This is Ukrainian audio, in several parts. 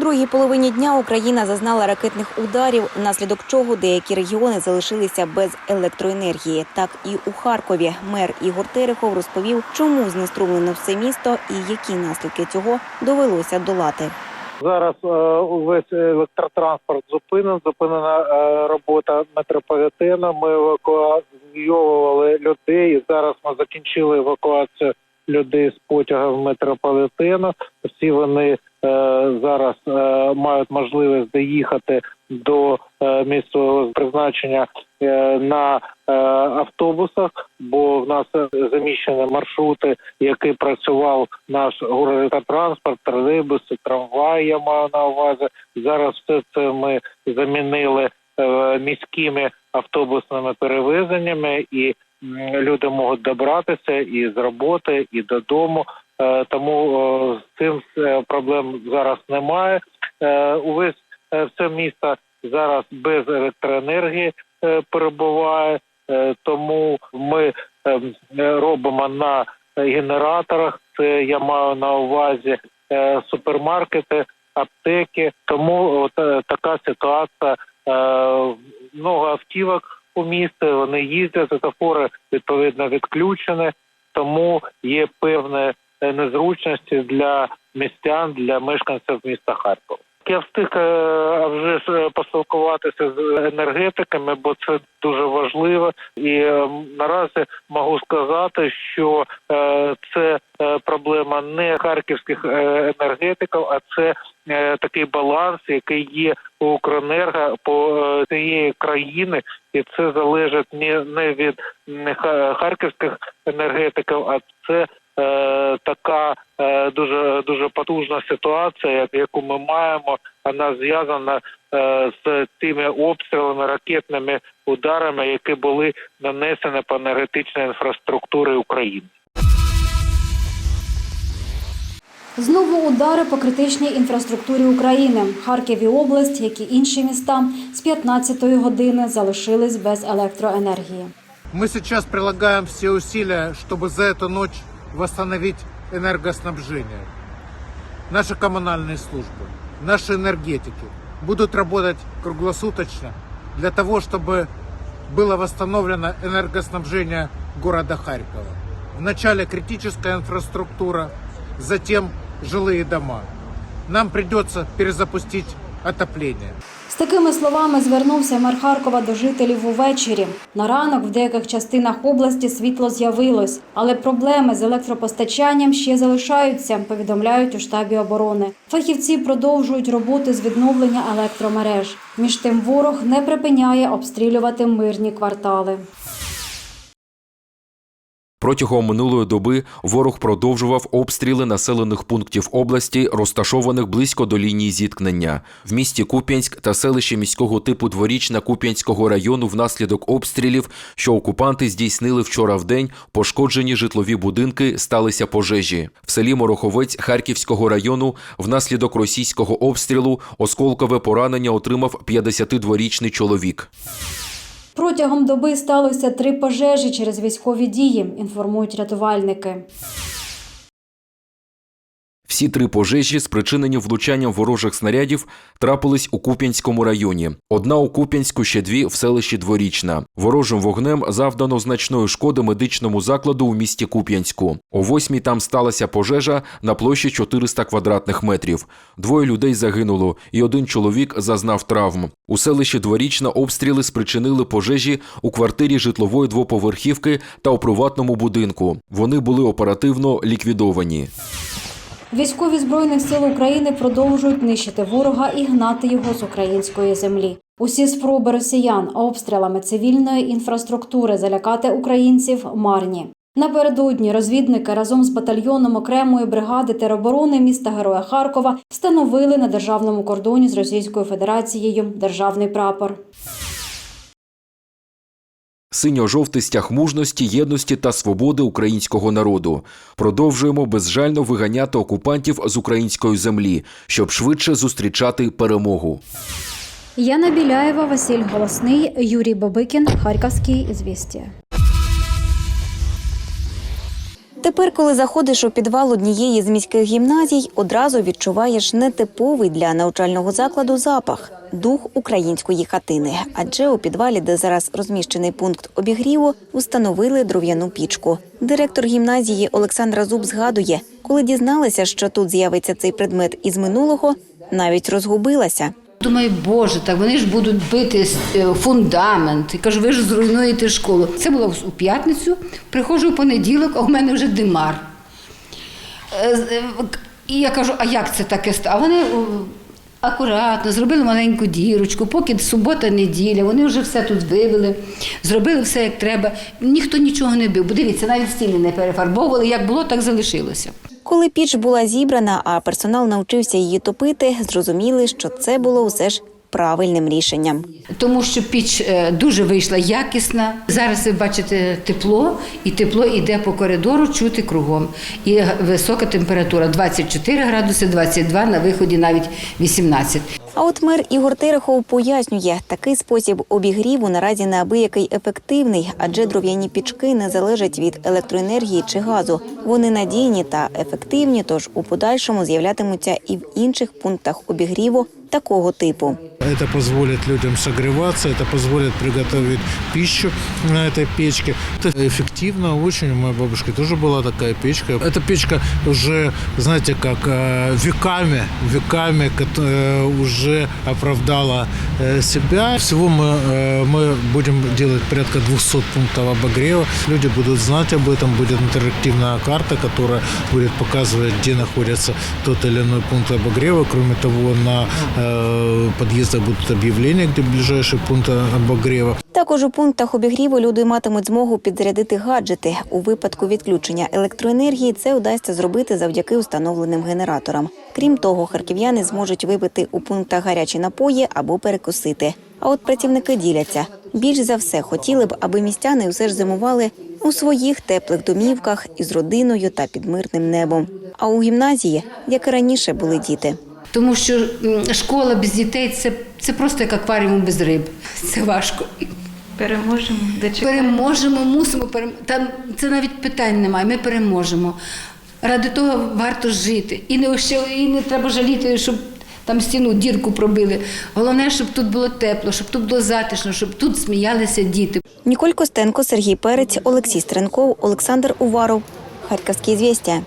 другій половині дня Україна зазнала ракетних ударів, внаслідок чого деякі регіони залишилися без електроенергії. Так і у Харкові мер Ігор Терехов розповів, чому знеструмлено все місто і які наслідки цього довелося долати. Зараз е, увесь електротранспорт зупинен, зупинена е, робота метрополітену. Ми евакуювали людей. Зараз ми закінчили евакуацію людей з потяга в метрополітену. Всі вони зараз е, мають можливість доїхати до е, місцевого призначення е, на е, автобусах, бо в нас заміщені маршрути, які працював наш гуртотранспорт, тролейбуси, трамваї, я маю на увазі. Зараз все це ми замінили е, міськими автобусними перевезеннями, і люди можуть добратися і з роботи, і додому. Е, Тому е, з цим е, проблем зараз немає. Е, Увесь е, все місто зараз без електроенергії е, перебуває, Е, тому ми е, робимо на генераторах. Це я маю на увазі е, супермаркети, аптеки. Тому от е, така ситуація. Е, Много автівок у місті, вони їздять, світофори відповідно відключені, тому є певні е, незручності для містян, для мешканців міста Харкова. Я встиг е, вже ж е, поспілкуватися з енергетиками, бо це дуже важливо. І е, наразі можу сказати, що це проблема не харківських енергетиків, а це такий баланс, який є у Укренерго по цієї країни, і це залежить не, від харківських енергетиків, а це така е, дуже дуже потужна ситуація, яку ми маємо. Вона зв'язана е, з тими обстрілами, ракетними ударами, які були нанесені по енергетичній інфраструктурі України. Знову удари по критичній інфраструктурі України. Харків і область, як і інші міста, з 15-ї години залишились без електроенергії. Мы сейчас прилагаем все усилия, чтобы за эту ночь восстановить энергоснабжение. Наши коммунальные службы, наши энергетики будут работать круглосуточно для того, чтобы было восстановлено энергоснабжение города Харькова. Вначале критическая инфраструктура, затем жилые дома. Нам придется перезапустить отопление. Такими словами звернувся мер Харкова до жителів увечері. На ранок в деяких частинах області світло з'явилось, але проблеми з електропостачанням ще залишаються, повідомляють у штабі оборони. Фахівці продовжують роботи з відновлення електромереж. Між тим ворог не припиняє обстрілювати мирні квартали. Протягом минулої доби ворог продовжував обстріли населених пунктів області, розташованих близько до лінії зіткнення. В місті Куп'янськ та селищі міського типу Дворічна Куп'янського району внаслідок обстрілів, що окупанти здійснили вчора в день, пошкоджені житлові будинки, сталися пожежі. В селі Мороховець Харківського району внаслідок російського обстрілу осколкове поранення отримав 52-річний чоловік. Протягом доби сталося три пожежі через військові дії, інформують рятувальники. Всі три пожежі, спричинені влучанням ворожих снарядів, трапились у Куп'янському районі. Одна у Куп'янську, ще дві в селищі Дворічна. Ворожим вогнем завдано значної шкоди медичному закладу у місті Куп'янську. О восьмій там сталася пожежа на площі 400 квадратних метрів. Двоє людей загинуло, і один чоловік зазнав травм. У селищі Дворічна обстріли спричинили пожежі у квартирі житлової двоповерхівки та у приватному будинку. Вони були оперативно ліквідовані. Військові збройних сил України продовжують нищити ворога і гнати його з української землі. Усі спроби росіян обстрілами цивільної інфраструктури залякати українців марні. Напередодні розвідники разом з батальйоном окремої бригади тероборони міста Героя Харкова встановили на державному кордоні з Російською Федерацією державний прапор. Синьо-жовтий стяг мужності, єдності та свободи українського народу. Продовжуємо безжально виганяти окупантів з української землі, щоб швидше зустрічати перемогу. Яна Біляєва, Василь Голосний, Юрій Бабикін, Харківські звістя. Тепер, коли заходиш у підвал однієї з міських гімназій, одразу відчуваєш нетиповий для навчального закладу запах дух української хатини. Адже у підвалі, де зараз розміщений пункт обігріву, установили дров'яну пічку. Директор гімназії Олександра Зуб згадує, коли дізналася, що тут з'явиться цей предмет із минулого, навіть розгубилася. Думаю, боже, так вони ж будуть бити е, фундамент. І кажу, ви ж зруйнуєте школу. Це було у п'ятницю. Приходжу в понеділок, а в мене вже димар. Е, е, І я кажу, а як це таке? А вони акуратно зробили маленьку дірочку, поки субота, неділя, вони вже все тут вивели, зробили все як треба. Ніхто нічого не бив. Бо дивіться, навіть стіни не перефарбовували. Як було, так залишилося. Коли піч була зібрана, а персонал навчився її топити, зрозуміли, що це було усе ж правильним рішенням. Тому що піч е, дуже вийшла якісна. Зараз ви бачите тепло, і тепло йде по коридору, чути кругом. І висока температура 24 градуси, 22, на виході навіть 18. А от мер Ігор Терехов пояснює, такий спосіб обігріву наразі неабиякий ефективний, адже дров'яні пічки не залежать від електроенергії чи газу. Вони надійні та ефективні, тож у подальшому з'являтимуться і в інших пунктах обігріву такого типу. Это позволит людям согреваться, это позволит приготовить пищу на этой печке. Это эффективно очень. У моей бабушки тоже была такая печка. Эта печка уже, знаете, как э, веками, веками э, уже оправдала э, себя. Всего мы, мы будем делать порядка 200 пунктов обогрева. Люди будут знать об этом, будет интерактивная карта, которая будет показывать, где находится тот или иной пункт обогрева. Кроме того, на подъездах будут объявления, где ближайший пункт обогрева. Також у пунктах обігріву люди матимуть змогу підзарядити гаджети. У випадку відключення електроенергії це вдасться зробити завдяки установленим генераторам. Крім того, харків'яни зможуть випити у пунктах гарячі напої або перекусити. А от працівники діляться. Більш за все хотіли б, аби містяни все ж зимували у своїх теплих домівках із родиною та під мирним небом. А у гімназії, як і раніше, були діти. Тому що школа без дітей це, це просто як акваріум без риб. Це важко. Переможемо, дочекаємо. Переможемо, мусимо перем... Там це навіть питань немає. Ми переможемо. Ради того варто жити. І не ще і не треба жаліти, щоб там стіну дірку пробили. Головне, щоб тут було тепло, щоб тут було затишно, щоб тут сміялися діти. Ніколь Костенко, Сергій Перець, Олексій Стренков, Олександр Уваров. Харківські звістя.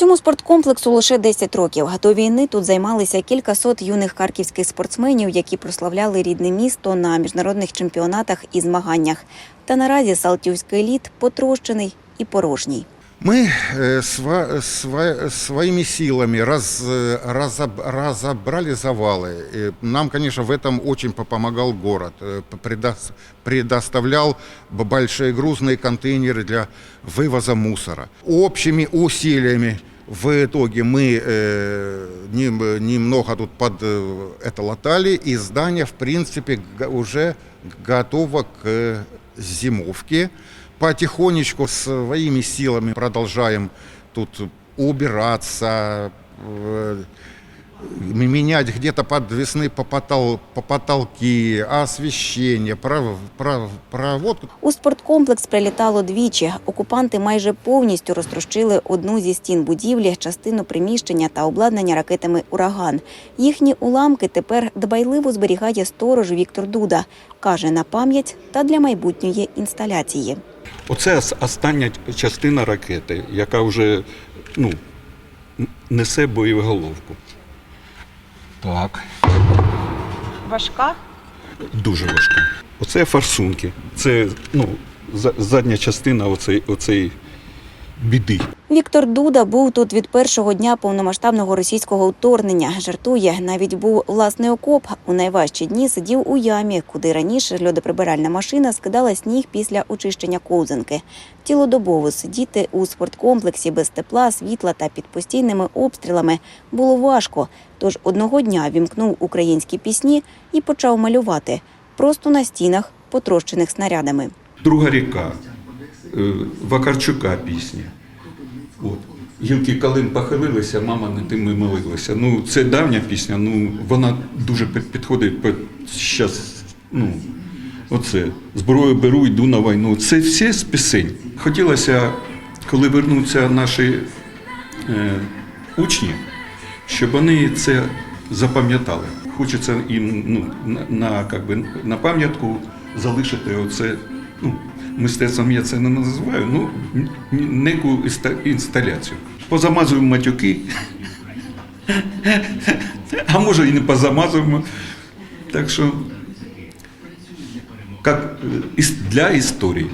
Цьому спорткомплексу лише 10 років. До війни тут займалися кількасот юних харківських спортсменів, які прославляли рідне місто на міжнародних чемпіонатах і змаганнях. Та наразі Салтівський еліт потрощений і порожній. Мы э, сва- сва- своими силами раз, э, разоб- разобрали завалы. И нам, конечно, в этом очень по- помогал город. Э, п- предос- Предоставлял б- большие грузные контейнеры для вывоза мусора. Общими усилиями в итоге мы э, нем- немного тут под э, это латали, и здание, в принципе, уже готово к зимовке. Потихонечку своими силами продолжаем тут убираться, э, менять где-то подвесные по, потол- по потолки, пров- проводку. У спорткомплекс прилітало двічі. Окупанти майже повністю розтрощили одну зі стін будівлі, частину приміщення та обладнання ракетами Ураган. Їхні уламки тепер дбайливо зберігає сторож Віктор Дуда. каже на пам'ять та для майбутньої інсталяції. Оце остання частина ракети, яка вже ну, несе боєголовку. Так, Важка. дуже важка. Оце форсунки. Це ну, задня частина оцей, оцей біди. Віктор Дуда був тут від першого дня повномасштабного російського вторгнення. Жартує, навіть був власний окоп. У найважчі дні сидів у ямі, куди раніше льодоприбиральна машина скидала сніг після очищення ковзанки. Цілодобово сидіти у спорткомплексі без тепла, світла та під постійними обстрілами було важко. Тож одного дня вімкнув українські пісні і почав малювати просто на стінах, потрощених снарядами. Друга ріка Вакарчука пісня. От. Гілки калин похилилися, мама не тим ми молилися. Ну, це давня пісня, ну вона дуже підходить по щас, ну, Оце зброю беру, йду на війну. Це все з пісень. Хотілося, коли вернуться наші е, учні, щоб вони це запам'ятали. Хочеться їм ну, на, на, би, на пам'ятку залишити оце. Ну, мистецтвом я це не називаю, ну, неку інста- інсталяцію. Позамазуємо матюки, а може і не позамазуємо. Так що, як для історії.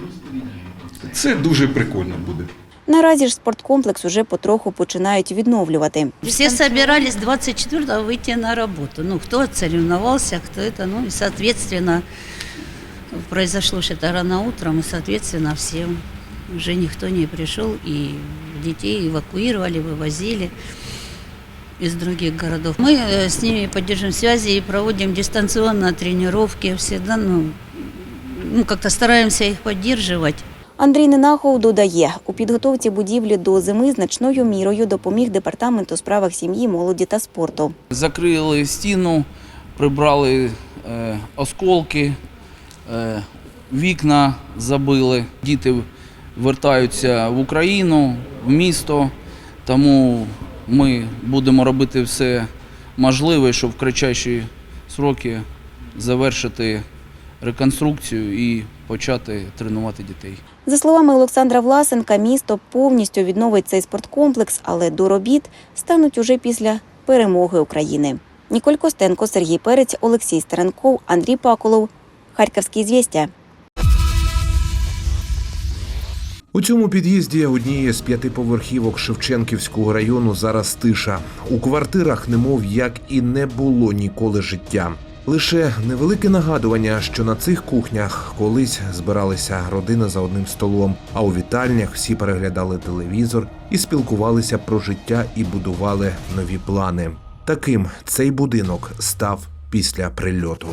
Це дуже прикольно буде. Наразі ж спорткомплекс уже потроху починають відновлювати. Все собирались 24-го выйти на работу. Ну, кто соревновался, кто это, ну, и, соответственно, произошло что-то рано утром, и, соответственно, всем уже никто не пришел, и детей эвакуировали, вывозили из других городов. Мы э, с ними поддерживаем связи и проводим дистанционно тренировки, всегда, ну, ну как-то стараемся их поддерживать. Андрій Ненахов додає, у підготовці будівлі до зими значною мірою допоміг департамент у справах сім'ї, молоді та спорту. Закрили стіну, прибрали е, осколки, е, вікна забили. Діти вертаються в Україну, в місто, тому ми будемо робити все можливе, щоб в кратчайші сроки завершити реконструкцію і почати тренувати дітей. За словами Олександра Власенка, місто повністю відновить цей спорткомплекс, але до робіт стануть уже після перемоги України. Ніколь Костенко, Сергій Перець, Олексій Стеренков, Андрій Паколов. Харківські звістя. У цьому під'їзді однієї з п'ятиповерхівок Шевченківського району зараз тиша. У квартирах, немов як і не було ніколи життя. Лише невелике нагадування, що на цих кухнях колись збиралися родини за одним столом, а у вітальнях всі переглядали телевізор і спілкувалися про життя і будували нові плани. Таким цей будинок став після прильоту.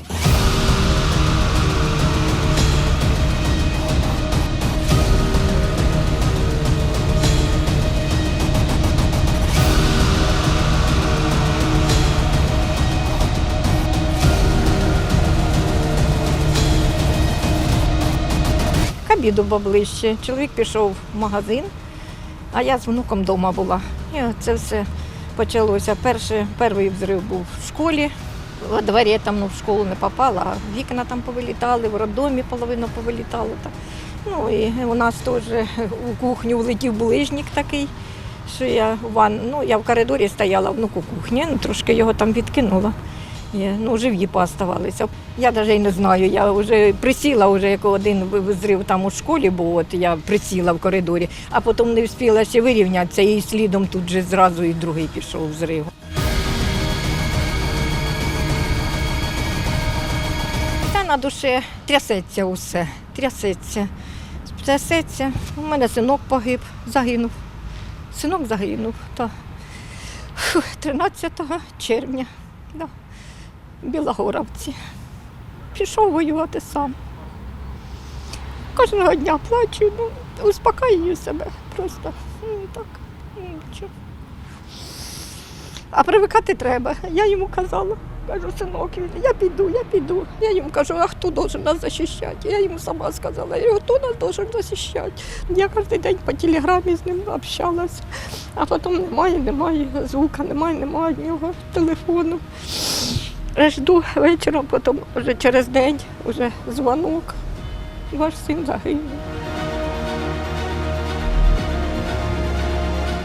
Обіду поближче. Чоловік пішов в магазин, а я з внуком вдома була. І це все почалося. Перший, перший взрив був в школі. Во дворі там ну, в школу не попала, а вікна там повилітали, в роддомі половину повилітало. Так. Ну і у нас теж у кухню влетів булижник такий, що я ван... ну, я в коридорі стояла, внуку кухні, ну, трошки його там відкинула. Ну, живі пооставалися. Я навіть не знаю, я вже присіла, вже як один взрив там у школі, бо от я присіла в коридорі, а потім не встигла ще вирівнятися і слідом тут же зразу і другий пішов взрив. Та на душі трясеться усе, трясеться. Трясеться. У мене синок погиб, загинув. Синок загинув, так. 13 червня. Да. Білогоровці. Пішов воювати сам. Кожного дня плачу, ну, успокаюю себе просто. Ну, так, нічого. А привикати треба. Я йому казала, кажу, синок, я піду, я піду. Я йому кажу, а хто должен нас захищати? Я йому сама сказала, я хто нас должен захищати? Я кожен день по телеграмі з ним общалася, а потім немає, немає звука, немає, немає нього телефону. Жду вечором, потім вже через день вже дзвонок. Ваш син загинув.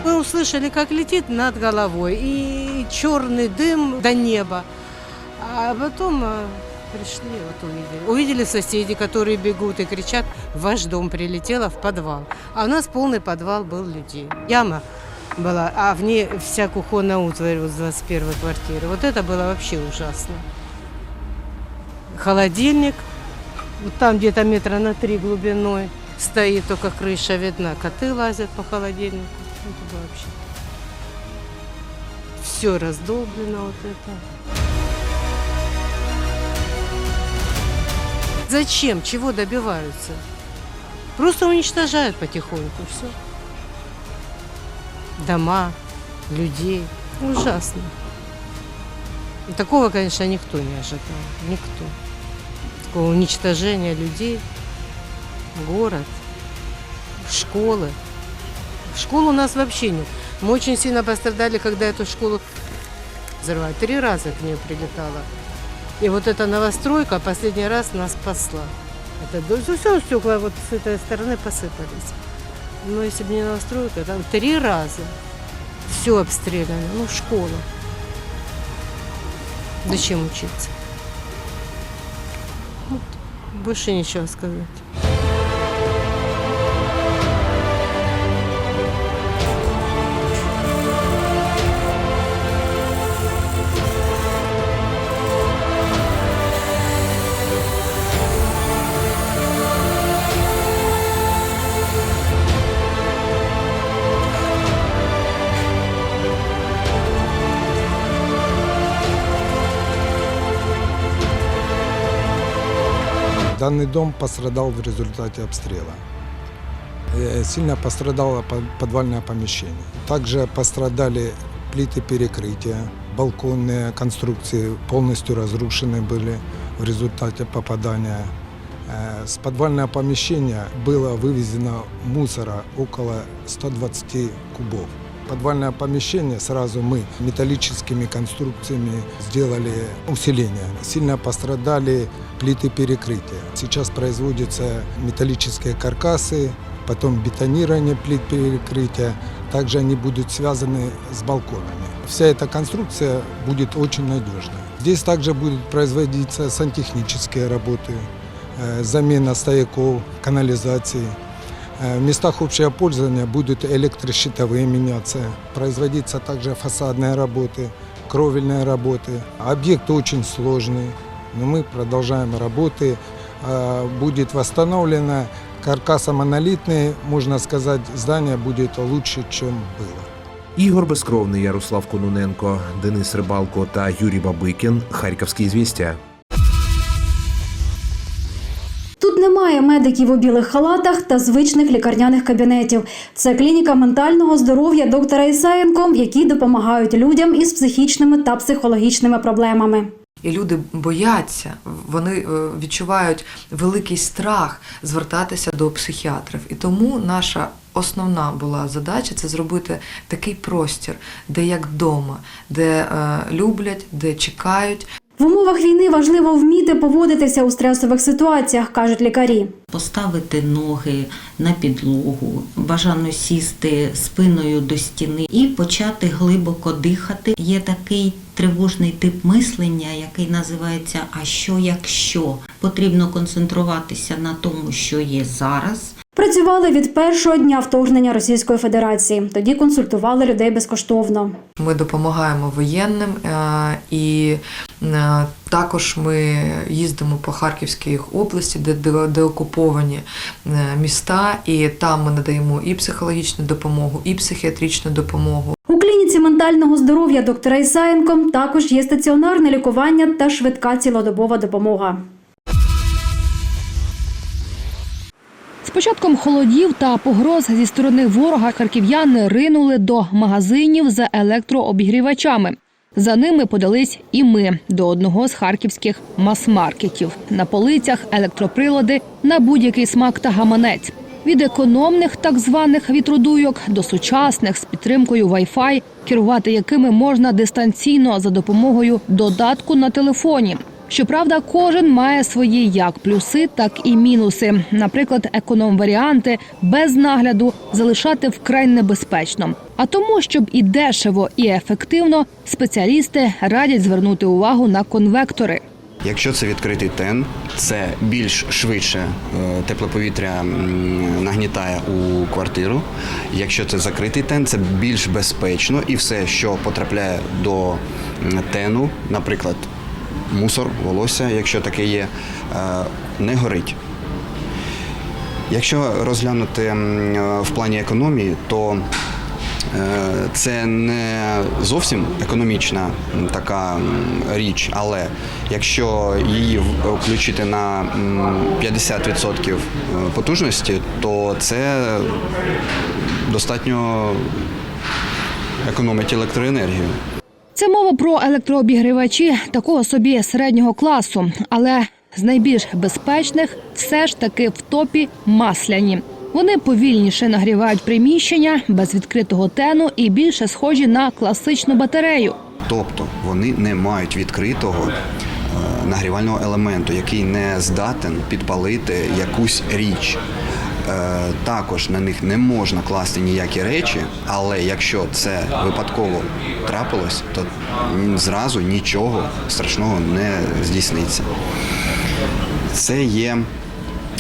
Мы услышали, как летит над головой, и черный дым до неба. А потом э, пришли, вот увидели. Увидели соседи, которые бегут и кричат, ваш дом прилетело в подвал. А у нас полный подвал был людей. Яма была, а в ней вся кухонная утварь вот с 21 квартиры. Вот это было вообще ужасно. Холодильник, вот там где-то метра на три глубиной стоит, только крыша видна. Коты лазят по холодильнику. Это вообще. Все раздолблено вот это. Зачем? Чего добиваются? Просто уничтожают потихоньку все. Дома, людей. Ужасно. И такого, конечно, никто не ожидал. Никто. такого уничтожения людей, город, школы. Школ у нас вообще нет. Мы очень сильно пострадали, когда эту школу взорвали. Три раза к ней прилетала. И вот эта новостройка последний раз нас спасла. Это все, стекла вот с этой стороны посыпались. Но если бы не новостройка, там три раза все обстреляно. Ну, школа. Зачем учиться? Вот. Больше ничего сказать. Данный дом пострадал в результате обстрела. Э, Сильно пострадало по- подвальное помещение. Также пострадали плиты перекрытия, балконные конструкции полностью разрушены были в результате попадания. Э, С подвального помещения было вывезено мусора около 120 кубов. Подвальное помещение сразу мы металлическими конструкциями сделали усиление. Сильно пострадали плиты перекрытия. Сейчас производятся металлические каркасы, потом бетонирование плит перекрытия. Также они будут связаны с балконами. Вся эта конструкция будет очень надежной. Здесь также будут производиться сантехнические работы, э, замена стояков, канализации. Э, В местах общего пользования будут электрощитовые меняться, производиться также фасадные работы, кровельные работы. Объект очень сложный, но мы продолжаем работы. Э, Будет восстановлено каркасомонолитный, можно сказать, здание будет лучше, чем было. Ігор Безкровний, Ярослав Кононенко, Денис Рибалко та Юрій Бабикін. Харківські звістя. Немає медиків у білих халатах та звичних лікарняних кабінетів. Це клініка ментального здоров'я доктора Ісаєнко, які допомагають людям із психічними та психологічними проблемами. І люди бояться, вони е, відчувають великий страх звертатися до психіатрів. І тому наша основна була задача це зробити такий простір, де як вдома, де е, люблять, де чекають. В умовах війни важливо вміти поводитися у стресових ситуаціях, кажуть лікарі. Поставити ноги на підлогу, бажано сісти спиною до стіни і почати глибоко дихати. Є такий тривожний тип мислення, який називається А що якщо? Потрібно концентруватися на тому, що є зараз. Працювали від першого дня вторгнення Російської Федерації. Тоді консультували людей безкоштовно. Ми допомагаємо воєнним е, і е, також ми їздимо по Харківській області, де, де, де окуповані е, міста, і там ми надаємо і психологічну допомогу, і психіатричну допомогу. У клініці ментального здоров'я доктора Ісаєнко також є стаціонарне лікування та швидка цілодобова допомога. З початком холодів та погроз зі сторони ворога харків'яни ринули до магазинів за електрообігрівачами. За ними подались і ми до одного з харківських мас-маркетів. На полицях електроприлади на будь-який смак та гаманець. Від економних так званих вітродуйок до сучасних з підтримкою Wi-Fi, керувати якими можна дистанційно за допомогою додатку на телефоні. Щоправда, кожен має свої як плюси, так і мінуси. Наприклад, економ-варіанти без нагляду залишати вкрай небезпечно. А тому, щоб і дешево, і ефективно, спеціалісти радять звернути увагу на конвектори. Якщо це відкритий тен, це більш швидше е, тепле повітря м, нагнітає у квартиру. Якщо це закритий тен, це більш безпечно і все, що потрапляє до тену, наприклад, мусор, волосся, якщо таке є, е, не горить. Якщо розглянути е, в плані економії, то е, це не зовсім економічна така річ, але якщо її включити на 50% потужності, то це достатньо економить електроенергію. Це мова про електрообігрівачі такого собі середнього класу, але з найбільш безпечних все ж таки в топі масляні. Вони повільніше нагрівають приміщення без відкритого тену і більше схожі на класичну батарею. Тобто вони не мають відкритого е, нагрівального елементу, який не здатен підпалити якусь річ. Е, Також на них не можна класти ніякі речі, але якщо це випадково трапилось, то зразу нічого страшного не здійсниться. Це є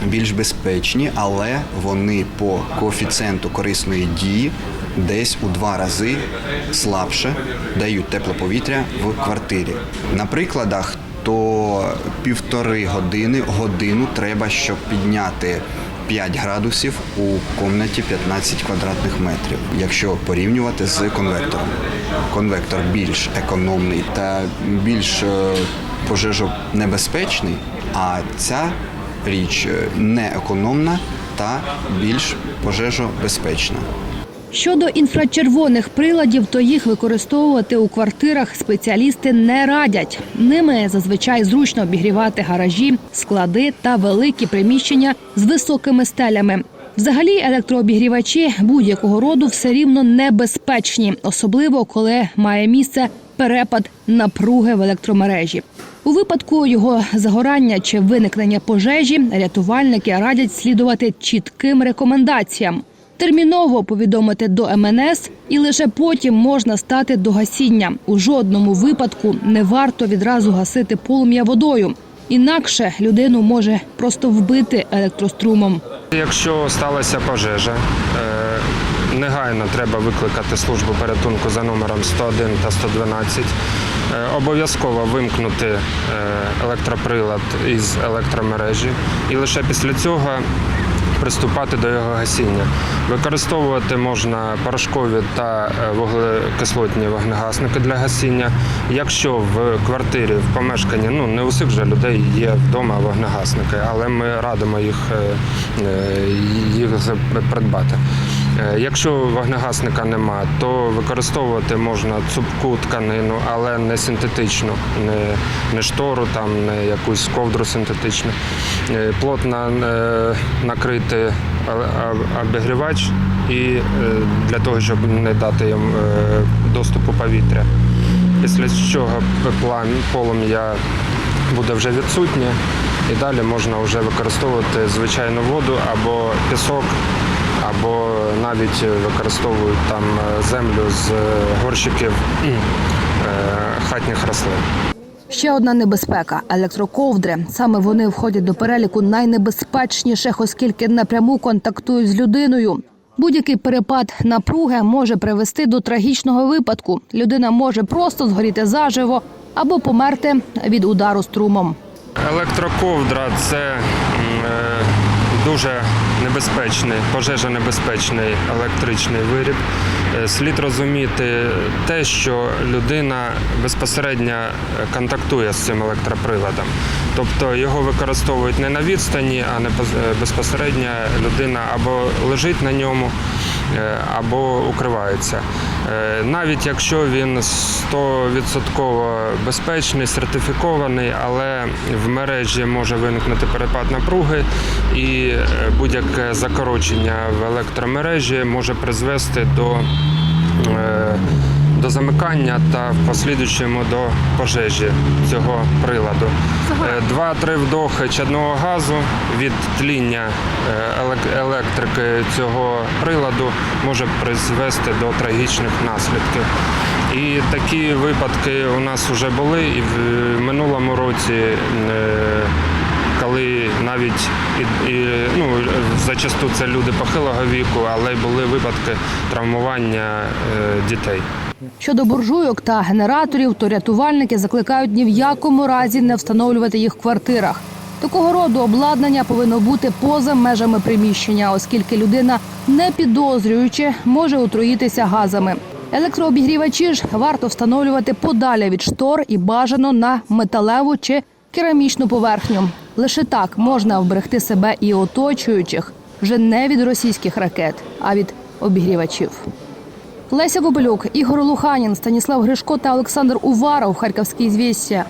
більш безпечні, але вони по коефіцієнту корисної дії десь у два рази слабше дають тепле повітря в квартирі. На прикладах то півтори години, годину треба, щоб підняти 5 градусів у кімнаті 15 квадратних метрів, якщо порівнювати з конвектором. Конвектор більш економний та більш е, пожежонебезпечний, а ця річ е, не економна та більш пожежобезпечна. Щодо інфрачервоних приладів, то їх використовувати у квартирах спеціалісти не радять. Ними зазвичай зручно обігрівати гаражі, склади та великі приміщення з високими стелями. Взагалі, електрообігрівачі будь-якого роду все рівно небезпечні, особливо коли має місце перепад напруги в електромережі. У випадку його загорання чи виникнення пожежі рятувальники радять слідувати чітким рекомендаціям. Терміново повідомити до МНС і лише потім можна стати до гасіння. У жодному випадку не варто відразу гасити полум'я водою. Інакше людину може просто вбити електрострумом. Якщо сталася пожежа, е, негайно треба викликати службу порятунку за номером 101 та 112. Е, Обов'язково вимкнути е, електроприлад із електромережі і лише після цього приступати до його гасіння. Використовувати можна порошкові та е, вуглекислотні вогнегасники для гасіння. Якщо в квартирі, в помешканні, ну не у всіх вже людей є вдома вогнегасники, але ми радимо їх, е, е, їх придбати. Е, Якщо вогнегасника нема, то використовувати можна цупку тканину, але не синтетичну, не, не штору, там, не якусь ковдру синтетичну. Е, Плотно е, накрити обігрівач і для того, щоб не дати їм доступу повітря. Після чого полум'я буде вже відсутнє, і далі можна вже використовувати звичайну воду або пісок, або навіть використовують там е, землю з е, горщиків е, хатніх рослин. Ще одна небезпека електроковдри. Саме вони входять до переліку найнебезпечніших, оскільки напряму контактують з людиною. Будь-який перепад напруги може привести до трагічного випадку. Людина може просто згоріти заживо або померти від удару струмом. Електроковдра це дуже небезпечний, пожежонебезпечний електричний виріб. Е, Слід розуміти те, що людина безпосередньо е, контактує з цим електроприладом. Тобто його використовують не на відстані, а не е, безпосередньо людина або лежить на ньому, або укривається. Навіть якщо він 100% безпечний, сертифікований, але в мережі може виникнути перепад напруги, і е, будь-яке закорочення в електромережі може призвести до, е, до замикання та в послідуючому до пожежі цього приладу. Е, Два-три вдохи чадного газу від тління е, електрики цього приладу може призвести до трагічних наслідків. І такі випадки у нас вже були, і в минулому році, коли навіть і, і, ну, зачасту це люди похилого віку, але й були випадки травмування е, дітей. Щодо буржуйок та генераторів, то рятувальники закликають ні в якому разі не встановлювати їх в квартирах. Такого роду обладнання повинно бути поза межами приміщення, оскільки людина, не підозрюючи, може отруїтися газами. Електрообігрівачі ж варто встановлювати подалі від штор і бажано на металеву чи керамічну поверхню. Лише так можна вберегти себе і оточуючих вже не від російських ракет, а від обігрівачів. Леся Бобилюк, Ігор Луханін, Станіслав Гришко та Олександр Уваров. Харківські звістя.